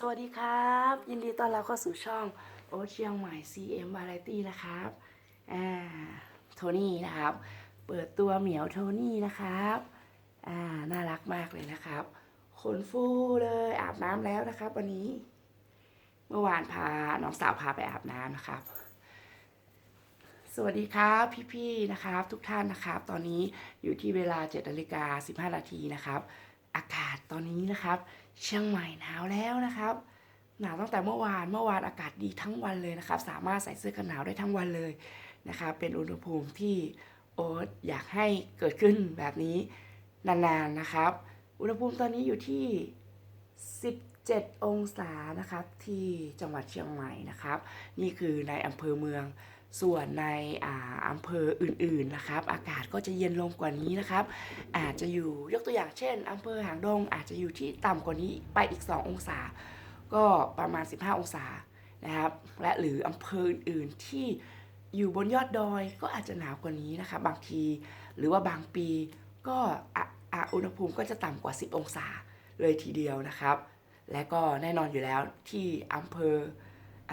สวัสดีครับ ยินดีต้อนรับเข้าสู่ช่องโอ๊ตเชียงใหม่ CM Variety นะครับอ่าโทนี่นะครับ เปิดตัวเหมียวโทนี่นะครับอ่าน่ารักมากเลยนะครับ ขนฟูเลยอาบน้ำแล้วนะครับ วันนี้ เมื่อวานพาน้องสาวพาไปอาบน้ำนะครับ สวัสดีครับพี่ๆนะครับ ทุกท่านนะครับ ตอนนี้อยู่ที่เวลา7นาฬิกา15นาทีนะครับ อากาศตอนนี้นะครับ เชียงใหม่หนาวแล้วนะครับ หนาวตั้งแต่เมื่อวานเมื่อวานอากาศดีทั้งวันเลยนะครับ สามารถใส่เสื้อกันหนาวได้ทั้งวันเลยนะครับ เป็นอุณหภูมิที่โอ๊ตอยากให้เกิดขึ้นแบบนี้นานๆนะครับ อุณหภูมิตอนนี้อยู่ที่ 7 องศานะครับที่จังหวัดเชียงใหม่นะครับ นี่คือในอำเภอเมืองส่วนในอ่าอำเภออื่นๆนะครับ อากาศก็จะเย็นลงกว่านี้นะครับ อาจจะอยู่ยกตัวอย่างเช่นอำเภอหางดง อาจจะอยู่ที่ต่ำกว่านี้ไปอีก 2 องศา ก็ประมาณ 15 องศานะครับ และหรืออำเภออื่นๆที่อยู่บนยอดดอยก็อาจจะหนาวกว่านี้นะครับ บางทีหรือว่าบางปีก็อุณหภูมิก็จะต่ำกว่า 10 องศาเลยทีเดียวนะครับ และก็แน่นอนอยู่แล้วที่อำเภออ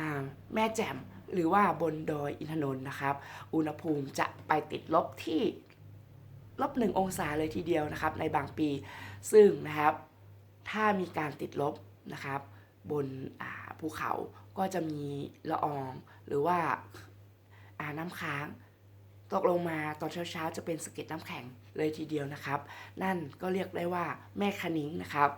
แม่แจ่มหรือว่าบนดอยอินทนนท์นะครับ อุณหภูมิจะไปติดลบที่ลบหนึ่งองศาเลยทีเดียวนะครับ ในบางปี ซึ่งนะครับถ้ามีการติดลบนะครับ บนภูเขาก็จะมีละอองหรือว่าอ่าน้ำค้าง ตกลงมาตอนเช้าๆ จะเป็นสะเก็ดน้ำแข็งเลยทีเดียวนะครับ นั่นก็เรียกได้ว่าแม่คณิ้งนะครับ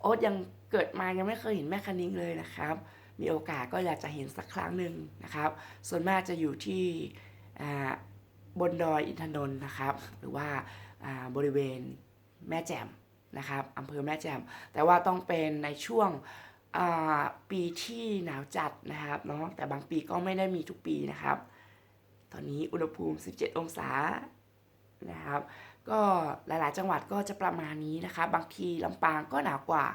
โอ๊ตยังเกิดมายังไม่เคยเห็นแม่คณิ้งเลยนะครับ มีโอกาสก็อยากจะเห็นสักครั้งหนึ่งนะครับ ส่วนมากจะอยู่ที่บนดอยอินทนนท์นะครับ หรือว่าบริเวณแม่แจ่มนะครับอำเภอแม่แจ่มแต่ว่าต้องเป็นในช่วงปีที่หนาวจัดนะครับเนาะแต่บางปีก็ไม่ได้มีทุกปีนะครับ ตอนนี้อุณหภูมิ 17 องศานะครับ ก็หลายๆ จังหวัดก็จะประมาณนี้นะครับางทีลำปางก็หนาวกว่า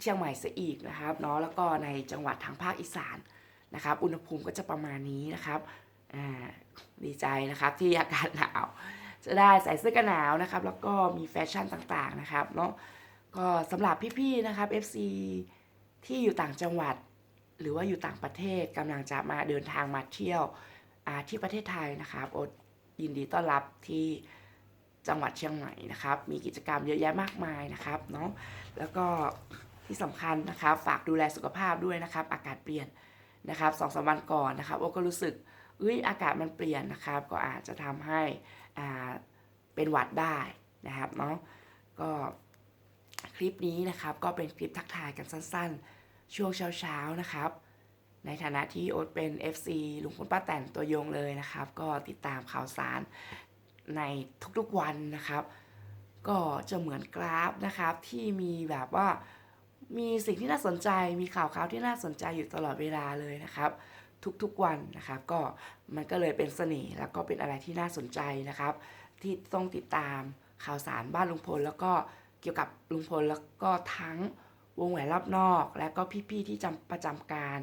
เชียงใหม่ซะอีกนะครับเนาะแล้วก็ในจังหวัดทางภาคอีสานนะครับ อุณหภูมิก็จะประมาณนี้นะครับดีใจนะครับที่อากาศหนาว จะได้ใส่เสื้อกันหนาวนะครับ แล้วก็มีแฟชั่นต่างๆนะครับเนาะก็สำหรับพี่ๆนะครับ FC ที่อยู่ต่างจังหวัด หรือว่าอยู่ต่างประเทศกำลังจะมาเดินทางมาเที่ยวที่ประเทศไทยนะครับอดยินดีต้อนรับที่ จังหวัดเชียงใหม่นะครับ มีกิจกรรมเยอะแยะมากมายนะครับเนาะแล้วก็ที่สำคัญนะครับ ฝากดูแลสุขภาพด้วยนะครับ อากาศเปลี่ยนนะครับสองสามวันก่อนนะครับโอก็รู้สึกเอ้ยอากาศมันเปลี่ยนนะครับ ก็อาจจะทำให้อ่าเป็นหวัดได้นะครับเนาะก็คลิปนี้นะครับ ก็เป็นคลิปทักทายกันสั้นๆ ช่วงเช้าๆนะครับ ในฐานะที่โอ๊ตเป็น FC ลุงพลป้าแต่นตัวยงเลยนะครับ ก็ติดตามข่าวสาร ในทุกๆวันนะครับ ก็จะเหมือนกราฟนะครับที่มีแบบว่ามีสิ่งที่น่าสนใจ มีข่าวข่าวที่น่าสนใจอยู่ตลอดเวลาเลยนะครับ ทุกๆวันนะครับ ก็มันก็เลยเป็นเสน่ห์แล้วก็เป็นอะไรที่น่าสนใจนะครับ ที่ต้องติดตามข่าวสารบ้านลุงพล แล้วก็เกี่ยวกับลุงพลแล้วก็ทั้งวงแหวนรอบนอก และก็พี่ๆที่จำประจำการ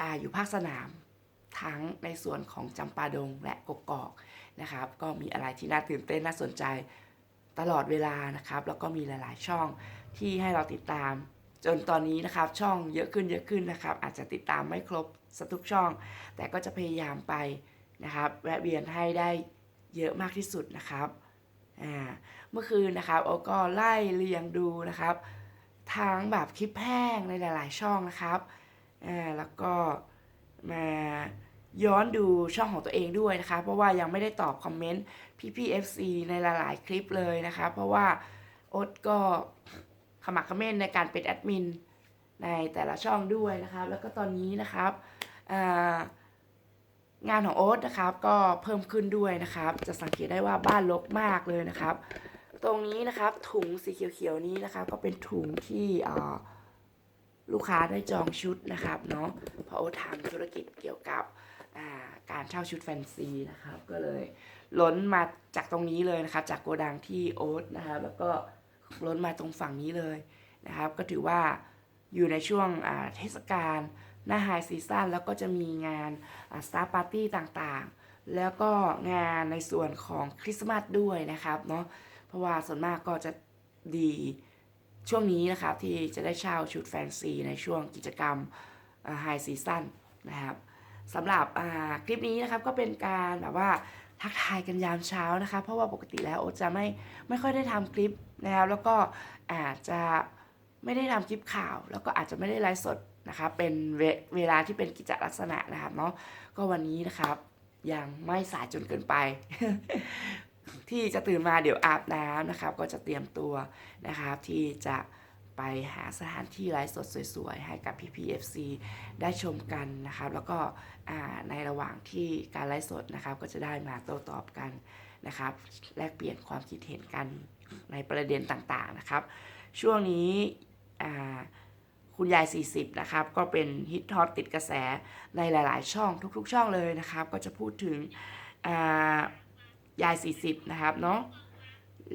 อาอยู่ภาคสนาม ทั้งในส่วนของจำปาดงและกกอกนะครับ ก็มีอะไรที่น่าตื่นเต้นน่าสนใจตลอดเวลานะครับ แล้วก็มีหลาย ๆ ช่องที่ให้เราติดตาม จนตอนนี้นะครับช่องเยอะขึ้นเยอะขึ้นนะครับ อาจจะติดตามไม่ครบสทุกช่อง แต่ก็จะพยายามไปนะครับแวะเวียนให้ได้เยอะมากที่สุดนะครับเมื่อคืนนะครับโอก็ไล่เรียงดูนะครับทั้งแบบคลิปแห้งในหลาย ๆ ช่องนะครับแล้วก็ มาย้อนดูช่องของตัวเองด้วยนะคะ เพราะว่ายังไม่ได้ตอบคอมเมนต์พี่พี่ FC ในหลาย ๆ คลิปเลยนะคะ เพราะว่าโอ๊ตก็ขมักเขม้นในการเป็นแอดมินในแต่ละช่องด้วยนะครับ แล้วก็ตอนนี้นะครับงานของโอ๊ตนะครับก็เพิ่มขึ้นด้วยนะครับ จะสังเกตได้ว่าบ้านรกมากเลยนะครับ ตรงนี้นะครับถุงสีเขียวๆนี้นะครับ ก็เป็นถุงที่อ่า ลูกค้าได้จองชุดนะครับเนาะเพราะโอทำธุรกิจเกี่ยวกับการเช่าชุดแฟนซีนะครับก็เลยล้นมาจากตรงนี้เลยนะครับ จากโกดังที่โอ๊ตนะครับแล้วก็ล้นมาตรงฝั่งนี้เลยนะครับ ก็ถือว่าอยู่ในช่วงเทศกาลหน้าไฮซีซั่นแล้วก็จะมีงานสตาร์ปาร์ตี้ต่างๆ แล้วก็งานในส่วนของคริสต์มาสด้วยนะครับเนาะเพราะว่าส่วนมากก็จะดี ช่วงนี้นะครับที่จะได้เช่าชุดแฟนซีในช่วงกิจกรรมไฮซีซั่นนะครับสำหรับคลิปนี้นะครับก็เป็นการแบบว่าทักทายกันยามเช้านะครับเพราะว่าปกติแล้วโอ๊ตจะไม่ไม่ค่อยได้ทำคลิปนะครับแล้วก็อาจจะไม่ได้ทำคลิปข่าว แล้วก็อาจจะไม่ได้ไลฟ์สดนะครับเป็นเวเวลาที่เป็นกิจลักษณะนะครับเนาะก็วันนี้นะครับยังไม่สายจนเกินไป ที่จะตื่นมาเดี๋ยวอาบน้ำนะครับ ก็จะเตรียมตัวนะครับ ที่จะไปหาสถานที่ไลฟ์สดสวยๆ ให้กับ PPFC ได้ชมกันนะครับ แล้วก็ในระหว่างที่การไลฟ์สดนะครับ ก็จะได้มาโต้ตอบกันนะครับ แลกเปลี่ยนความคิดเห็นกันในประเด็นต่างๆนะครับ ช่วงนี้คุณยาย 40 นะครับ ก็เป็นฮิตฮอตติดกระแสในหลาย ๆ ช่องทุก ๆ ช่องเลยนะครับ ก็จะพูดถึงอ่า ยาย 40 นะครับเนาะ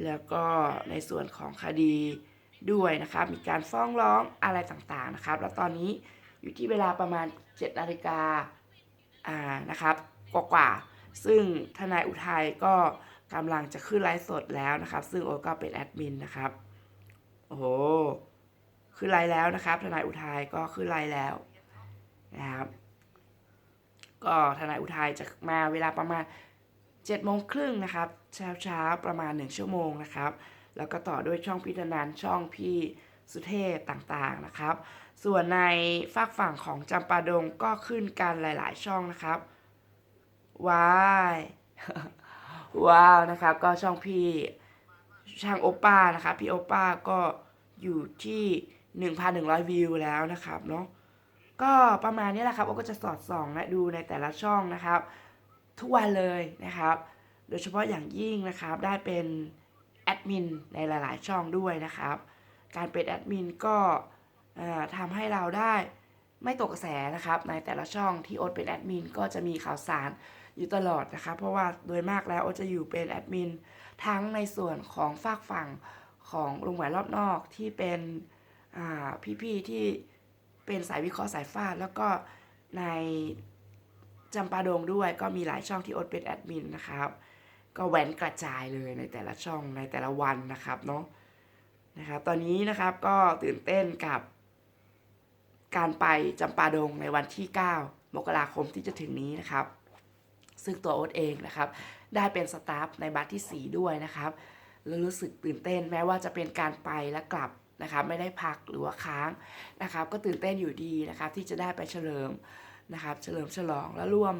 แล้วก็ในส่วนของคดีด้วยนะครับ มีการฟ้องร้องอะไรต่างๆนะครับ แล้วตอนนี้อยู่ที่เวลาประมาณ 7 นาฬิกาอ่านะครับกว่าๆซึ่งทนายอุทัยก็กำลังจะขึ้นไลฟ์สดแล้วนะครับ ซึ่งโอตก็เป็นแอดมินนะครับโอ้โหขึ้นไลฟ์แล้วนะครับ ทนายอุทัยก็ขึ้นไลฟ์แล้วนะครับ ก็ทนายอุทัยจะมาเวลาประมาณ 7โมงครึ่งนะครับเช้าเช้าๆประมาณ 1 ชั่วโมงนะครับ แล้วก็ต่อด้วยช่องพี่ธนันช่องพี่สุเทพต่างๆนะครับ ส่วนในฝากฝั่งของจำปาดงก็ขึ้นกันหลาย ๆ ช่องนะครับว้ายว้าวนะครับก็ช่องพี่ช่างโอป้านะครับพี่โอป้าก็อยู่ที่1,100 วิวแล้วนะครับเนาะก็ประมาณนี้แหละครับโอก็จะสอดส่องและดูในแต่ละช่องนะครับ ทุกวันเลยนะครับ โดยเฉพาะอย่างยิ่งนะครับ ได้เป็นแอดมินในหลาย ๆ ช่องด้วยนะครับ การเป็นแอดมินก็ทำให้เราได้ไม่ตกกระแสนะครับ ในแต่ละช่องที่โอ๊ตเป็นแอดมินก็จะมีข่าวสารอยู่ตลอดนะครับ เพราะว่าโดยมากแล้วโอ๊ตจะอยู่เป็นแอดมินทั้งในส่วนของฝากฝั่งของโรงแหวนรอบนอกที่เป็นพี่ ๆ ที่เป็นสายวิเคราะห์สายฟาดแล้วก็ใน จำปาดงด้วยก็มีหลายช่องที่โอ๊ตเป็นแอดมินนะครับ ก็แหวนกระจายเลยในแต่ละช่องในแต่ละวันนะครับเนาะนะครับตอนนี้นะครับก็ตื่นเต้นกับการไปจำปาดงในวันที่ 9 มกราคมที่จะถึงนี้นะครับ ซึ่งตัวโอ๊ตเองนะครับ ได้เป็นสตาฟในบัตรที่ 4 ด้วยนะครับแล้วรู้สึกตื่นเต้นแม้ว่าจะเป็นการไปและกลับนะครับไม่ได้พักหรือว่าค้างนะครับ ก็ตื่นเต้นอยู่ดีนะครับที่จะได้ไปเฉลิม นะครับ เฉลิมฉลองและร่วม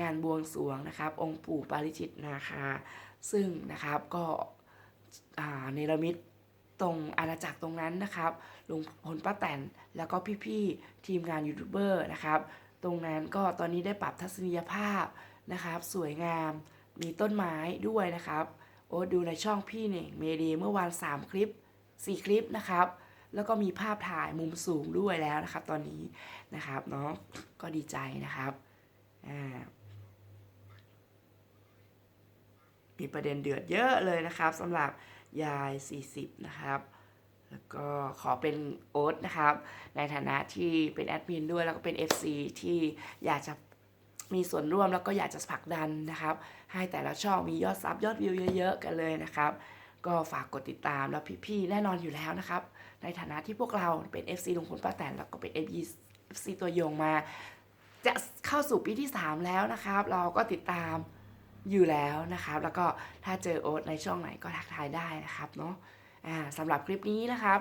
งานบวงสรวงนะครับ องค์ปู่ปาริจิตนาคา ซึ่งนะครับก็เนรมิตตรงอาณาจักรตรงนั้นนะครับลุงพลป้าแตนแล้วก็พี่ๆทีมงานยูทูบเบอร์นะครับ ตรงนั้นก็ตอนนี้ได้ปรับทัศนียภาพนะครับ สวยงามมีต้นไม้ด้วยนะครับ โอ้ดูในช่องพี่เนี่ยเมดีเมื่อวาน 3 คลิป 4 คลิปนะครับ แล้วก็มีภาพถ่ายมุมสูงด้วยแล้วนะครับตอนนี้นะครับเนาะก็ดีใจนะครับอ่ามีประเด็นเดือดเยอะเลยนะครับสำหรับยาย 40 นะครับ แล้วก็ขอเป็นโอ๊ตนะครับ ในฐานะที่เป็นแอดมินด้วยแล้วก็เป็น FC ที่อยากจะมีส่วนร่วมแล้วก็อยากจะผลักดันนะครับ ให้แต่ละช่องมียอดซับยอดวิวเยอะ ๆ กันเลยนะครับ ก็ฝากกดติดตามแล้วพี่ๆแน่นอนอยู่แล้วนะครับ ในฐานะที่พวกเราเป็น FC ลุงพลป้าแตนแล้วก็เป็น FC ตัวยงมา จะเข้าสู่ปีที่ 3 แล้วนะครับ เราก็ติดตามอยู่แล้วนะครับ แล้วก็ถ้าเจอโอ๊ตในช่องไหนก็ทักทายได้นะครับเนาะอ่าสำหรับคลิปนี้นะครับ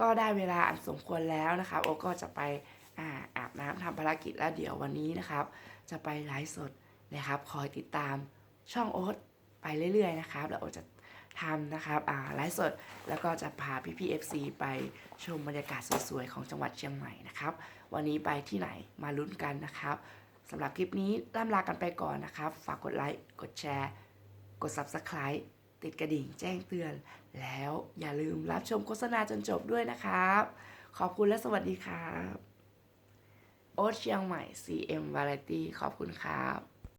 ก็ได้เวลาอันสมควรแล้วนะครับ โอ๊ตก็จะไปอาอาบน้ำทำภารกิจแล้วเดี๋ยววันนี้นะครับ จะไปไลฟ์สดนะครับ คอยติดตามช่องโอ๊ตไปเรื่อยๆนะครับ แล้วโอ๊ตจะ ทำนะครับอ่าไลฟ์สดแล้วก็จะพาพี่พีเอฟซีไปชมบรรยากาศสวยๆของจังหวัดเชียงใหม่นะครับ วันนี้ไปที่ไหนมาลุ้นกันนะครับสำหรับคลิปนี้ล่ำลากันไปก่อนนะครับ ฝากกดไลค์กดแชร์ กด Subscribe ติดกระดิ่งแจ้งเตือน แล้วอย่าลืมรับชมโฆษณาจนจบด้วยนะครับ ขอบคุณและสวัสดีครับ โอ๊ตเชียงใหม่ CM Variety ขอบคุณครับ